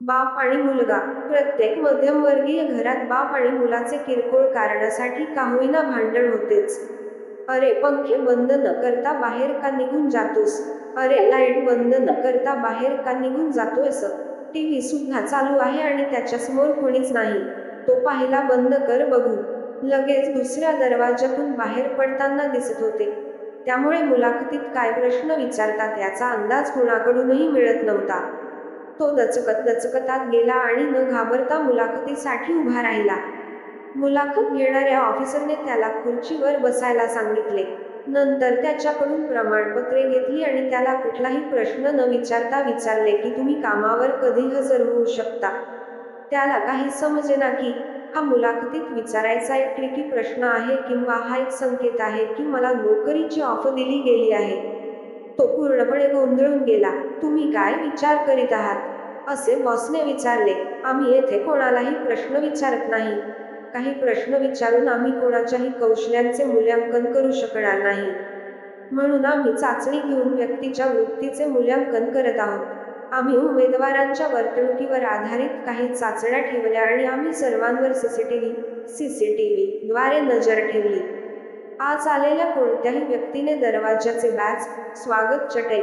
बाप आणि मुलगा. प्रत्येक मध्यमवर्गीय घरात बाप आणि मुलाचे किरकोळ कारणासाठी का होईना भांडण होतेच. अरे पंखे बंद न करता बाहेर का निघून जातोस? अरे लाइट बंद न करता बाहेर का निघून जातोयस? टीव्ही सुद्धा चालू आहे आणि त्याच्यासमोर कोणीच नाही. तो पाहिला बंद कर बघू. लगेच दुसऱ्या दरवाजातून बाहेर पडताना दिसत होते. त्यामुळे मुलाखतीत काय प्रश्न विचारतात याचा अंदाज कुणाकडूनही मिळत नव्हता. तो दचकत दचकतात गेला आणि न घाबरता मुलाखतीसाठी उभा राहिला. मुलाखत घेणाऱ्या ऑफिसरने त्याला खुर्चीवर बसायला सांगितले. नंतर त्याच्याकडून प्रमाणपत्रे घेतली आणि त्याला कुठलाही प्रश्न न विचारता विचारले की तुम्ही कामावर कधी हजर होऊ शकता त्याला काही समजेना की हा मुलाखतीत विचारायचा एक ट्रिकी प्रश्न आहे किंवा हा एक संकेत आहे की मला नोकरीची ऑफर दिली गेली आहे. तो पूर्णपणे गोंधळून गेला. तुम्ही काय विचार करीत आहात? असे बॉसने विचारले आम्ही येथे कोणालाही प्रश्न विचारत नाही. काही प्रश्न विचारून आम्ही कोणाच्याही कौशल्यांचे मूल्यांकन करू शकणार नाही. म्हणून आम्ही चाचणी घेऊन व्यक्तीच्या वृत्तीचे मूल्यांकन करत आहोत. आम्ही उमेदवारांच्या वर्तणुकीवर आधारित काही चाचण्या ठेवल्या आणि आम्ही सर्वांवर सीसीटीव्ही सीसीटीव्ही द्वारे नजर ठेवली. आज आलेल्या कोणत्याही व्यक्तीने दरवाजाचे बॅच स्वागत चटई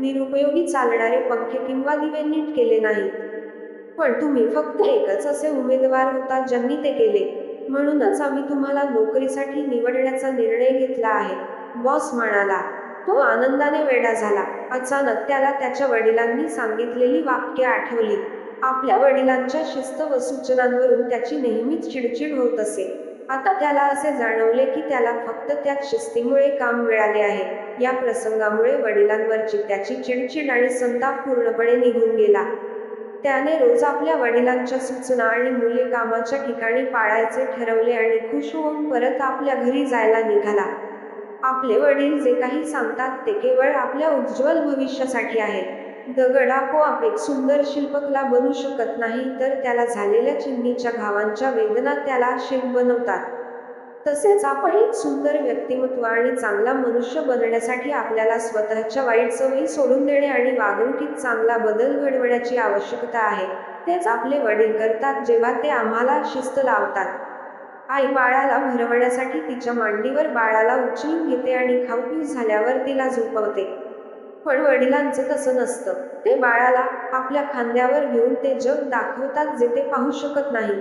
निरुपयोगी चालणारे पंखे किंवा दिवे नीट केले नाहीत. पण तुम्ही फक्त एकच असे उमेदवार होता ज्यांनी ते केले. म्हणूनच आम्ही तुम्हाला नोकरीसाठी निवडण्याचा निर्णय घेतला आहे बॉस म्हणाला. तो आनंदाने वेडा झाला. अचानक त्याला त्याच्या वडिलांनी सांगितलेली वाक्य आठवली. आपल्या वडिलांच्या शिस्त व सूचनांवरून त्याची नेहमीच चिडचिड होत असे. आता त्याला असे जाणवले की त्याला फक्त त्या शिस्तीमुळे काम मिळाले आहे. या प्रसंगामुळे वडिलांवरची त्याची चिडचिड आणि संताप पूर्णपणे निघून गेला. त्याने रोज आपल्या वडिलांच्या सूचना आणि मुले कामाच्या ठिकाणी पाळायचे ठरवले आणि खुश होऊन परत आपल्या घरी जायला निघाला. आपले वडील जे काही सांगतात ते केवळ आपल्या उज्ज्वल भविष्यासाठी आहे. दगडापोआप एक सुंदर शिल्पकला बनू शकत नाही तर त्याला झालेल्या चिमणीच्या घावांच्या वेदना त्याला शिल्प बनवतात. तसेच आपण एक सुंदर व्यक्तिमत्व आणि चांगला मनुष्य बनण्यासाठी आपल्याला स्वतःच्या वाईट सवयी सोडून देणे आणि वागणुकीत चांगला बदल घडवण्याची आवश्यकता आहे. तेच आपले वडील करतात जेव्हा ते आम्हाला शिस्त लावतात. आई बाळाला भरवण्यासाठी तिच्या मांडीवर बाळाला उचलून घेते आणि खाऊपीऊ झाल्यावर तिला झोपवते. पण वडिलांचं तसं नसतं. ते बाळाला आपल्या खांद्यावर घेऊन ते जग दाखवतात जे ते पाहू शकत नाही.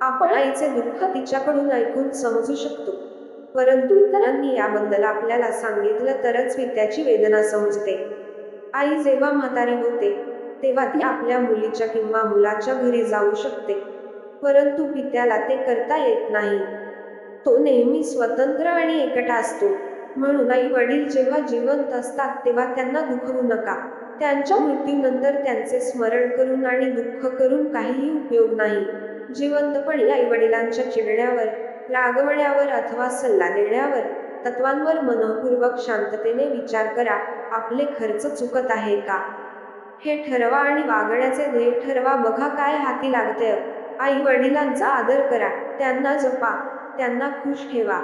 आपण आईचे दुःख तिच्याकडून ऐकून समजू शकतो. परंतु इतरांनी याबद्दल आपल्याला सांगितलं तरच मी त्याची वेदना समजते. आई जेव्हा म्हातारी होते तेव्हा ती आपल्या मुलीच्या किंवा मुलाच्या घरी जाऊ शकते. परंतु पित्याला ते करता येत नाही. तो नेहमी स्वतंत्र आणि एकटा असतो. म्हणून आई वडील जेव्हा जिवंत असतात तेव्हा त्यांना दुखवू नका. त्यांच्या मृत्यूनंतर त्यांचे स्मरण करून आणि दुःख करून काहीही उपयोग नाही. जिवंतपणी आई वडिलांच्या चिडण्यावर रागवण्यावर अथवा सल्ला देण्यावर तत्वांवर मनपूर्वक शांततेने विचार करा आपले खर्च चुकत आहे का? हे ठरवा आणि वागण्याचे ध्येय ठरवा बघा काय हाती लागते आई वडिलांचा आदर करा त्यांना जपा त्यांना खुश ठेवा.